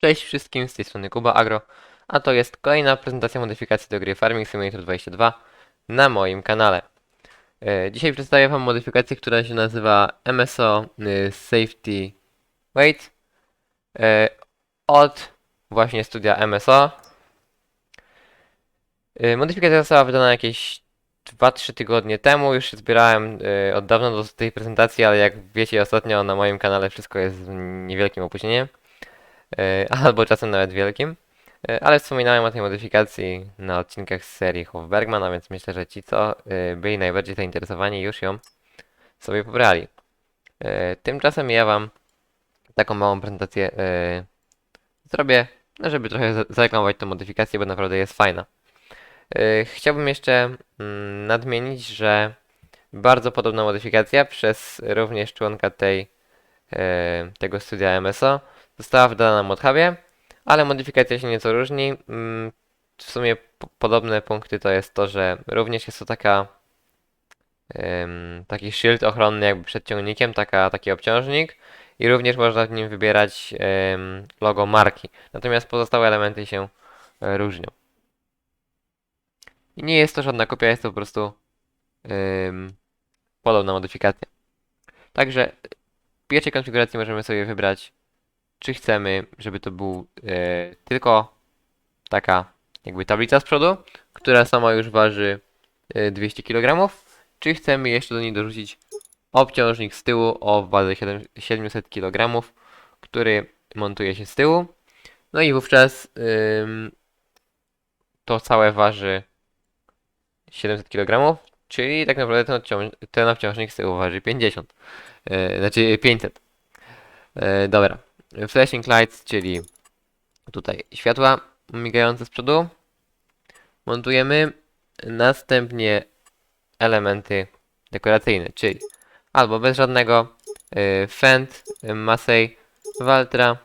Cześć wszystkim, z tej strony Kuba Agro, a to jest kolejna prezentacja modyfikacji do gry Farming Simulator 22 na moim kanale. E, Dzisiaj przedstawię Wam modyfikację, która się nazywa MSO y, Safety Weight e, od właśnie studia MSO. E, Modyfikacja została wydana jakieś 2-3 tygodnie temu, już się zbierałem od dawna do tej prezentacji, ale jak wiecie ostatnio na moim kanale wszystko jest z niewielkim opóźnieniem. E, albo czasem nawet wielkim. E, Ale wspominałem o tej modyfikacji na odcinkach z serii Hofbergman, a więc myślę, że ci, co e, byli najbardziej zainteresowani, już ją sobie pobrali. Tymczasem ja Wam taką małą prezentację zrobię, no żeby trochę za- zareklamować tę modyfikację, bo naprawdę jest fajna. Chciałbym jeszcze mm, nadmienić, że bardzo podobna modyfikacja przez również członka tej, tego studia MSO Została wydana na ModHubie, ale modyfikacja się nieco różni. Mm, W sumie po- podobne punkty to jest to, że również jest to taka taki szyld ochronny jakby przed ciągnikiem, taka, taki obciążnik i również można w nim wybierać logo marki. Natomiast pozostałe elementy się e, różnią. I nie jest to żadna kopia, jest to po prostu podobna modyfikacja. Także w pierwszej konfiguracji możemy sobie wybrać czy chcemy, żeby to był e, tylko taka jakby tablica z przodu, która sama już waży e, 200 kg, czy chcemy jeszcze do niej dorzucić obciążnik z tyłu o wadze 7, 700 kg, który montuje się z tyłu. No i wówczas to całe waży 700 kg, czyli tak naprawdę ten, odciąż ten obciążnik z tyłu waży 50, e, znaczy 500. E, dobra. Flashing lights, czyli tutaj światła migające z przodu. Montujemy następnie elementy dekoracyjne, czyli albo bez żadnego y, Fendt, y, Massey, Valtra,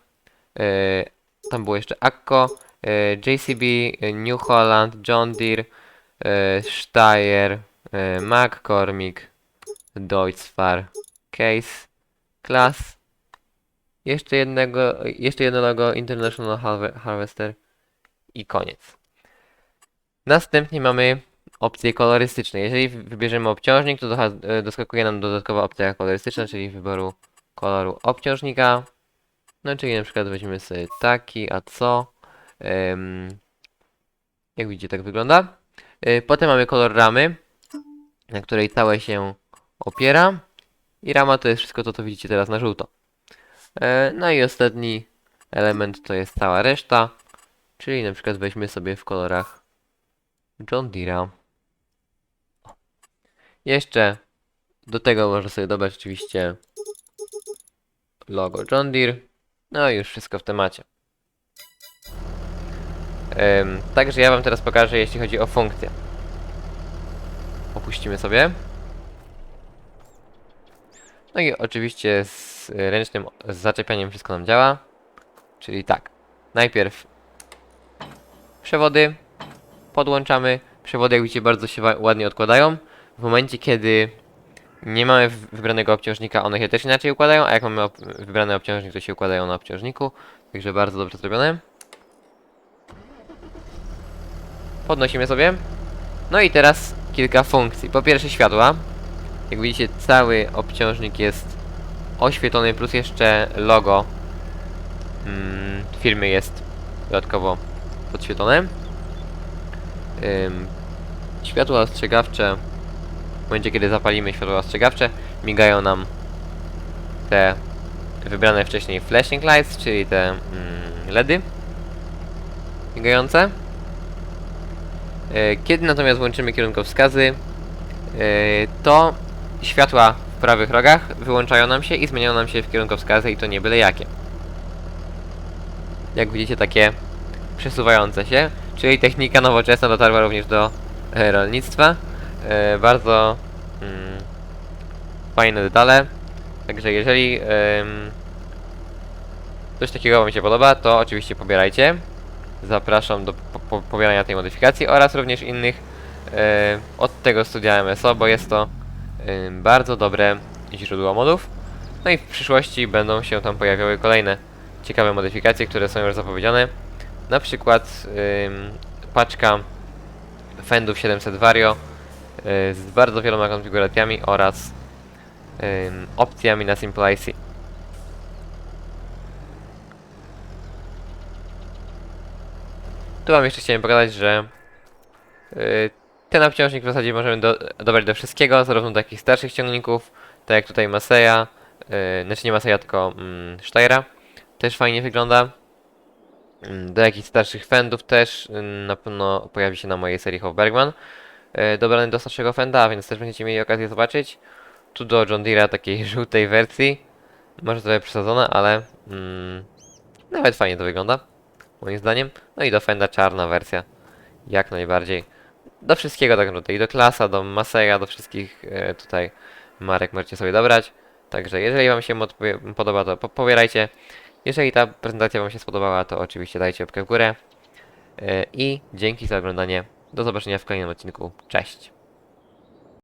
y, tam było jeszcze Akko, y, JCB, y, New Holland, John Deere, y, Steyr, y, McCormick, Deutzfahr, Case, Class, jeszcze jednego, jeszcze jedno logo International Harve- Harvester i koniec. Następnie mamy opcje kolorystyczne. Jeżeli wy- wybierzemy obciążnik, to e, doskakuje nam dodatkowa opcja kolorystyczna, czyli wyboru koloru obciążnika. No czyli na przykład weźmiemy sobie taki, a co? Jak widzicie, tak wygląda. E, Potem mamy kolor ramy, na której całe się opiera. I rama to jest wszystko to, co widzicie teraz na żółto. E, No i ostatni element to jest cała reszta, czyli na przykład weźmy sobie w kolorach John Deere'a. Jeszcze do tego można sobie dobrać oczywiście logo John Deere. No i już wszystko w temacie. Em, Także ja Wam teraz pokażę, jeśli chodzi o funkcję. Opuścimy sobie. No i oczywiście z y, ręcznym z zaczepianiem wszystko nam działa. Czyli tak. Najpierw przewody podłączamy. Przewody jak widzicie bardzo się ładnie odkładają. W momencie kiedy nie mamy wybranego obciążnika, one się też inaczej układają, a jak mamy ob wybrany obciążnik, to się układają na obciążniku. Także bardzo dobrze zrobione. Podnosimy sobie. No i teraz kilka funkcji. Po pierwsze światła. Jak widzicie, cały obciążnik jest oświetlony, plus jeszcze logo mm, firmy jest dodatkowo podświetlone. Ym, światła ostrzegawcze, w momencie kiedy zapalimy światła ostrzegawcze, migają nam te wybrane wcześniej flashing lights, czyli te mm, LEDy migające. E, Kiedy natomiast włączymy kierunkowskazy, e, to światła prawych rogach wyłączają nam się i zmieniają nam się w kierunkowskazy i to nie byle jakie. Jak widzicie takie przesuwające się, czyli technika nowoczesna dotarła również do e, rolnictwa. E, bardzo mm, fajne detale. Także jeżeli coś takiego Wam się podoba, to oczywiście pobierajcie. Zapraszam do po po pobierania tej modyfikacji oraz również innych e, od tego studia MSO, bo jest to bardzo dobre źródło modów. No i w przyszłości będą się tam pojawiały kolejne ciekawe modyfikacje, które są już zapowiedziane. Na przykład paczka Fendów 700 Vario y, z bardzo wieloma konfiguracjami oraz opcjami na Simple IC. Tu wam jeszcze chciałem pokazać, że y, ten obciążnik w zasadzie możemy do, dobrać do wszystkiego, zarówno do takich starszych ciągników, tak jak tutaj Maseja, yy, znaczy nie Maseja, tylko mm, Steyra, też fajnie wygląda. Mm, Do jakichś starszych Fendów też mm, na pewno pojawi się na mojej serii Hofbergman. Yy, dobrany do starszego Fenda, więc też będziecie mieli okazję zobaczyć. Tu do John Deere'a takiej żółtej wersji. Może trochę przesadzone, ale mm, nawet fajnie to wygląda, moim zdaniem. No i do Fenda czarna wersja, jak najbardziej. Do wszystkiego tak naprawdę, i do Klasa, do Maseja, do wszystkich e, tutaj marek możecie sobie dobrać. Także jeżeli Wam się podoba, to po pobierajcie. Jeżeli ta prezentacja Wam się spodobała, to oczywiście dajcie łapkę w górę. E, I dzięki za oglądanie. Do zobaczenia w kolejnym odcinku. Cześć!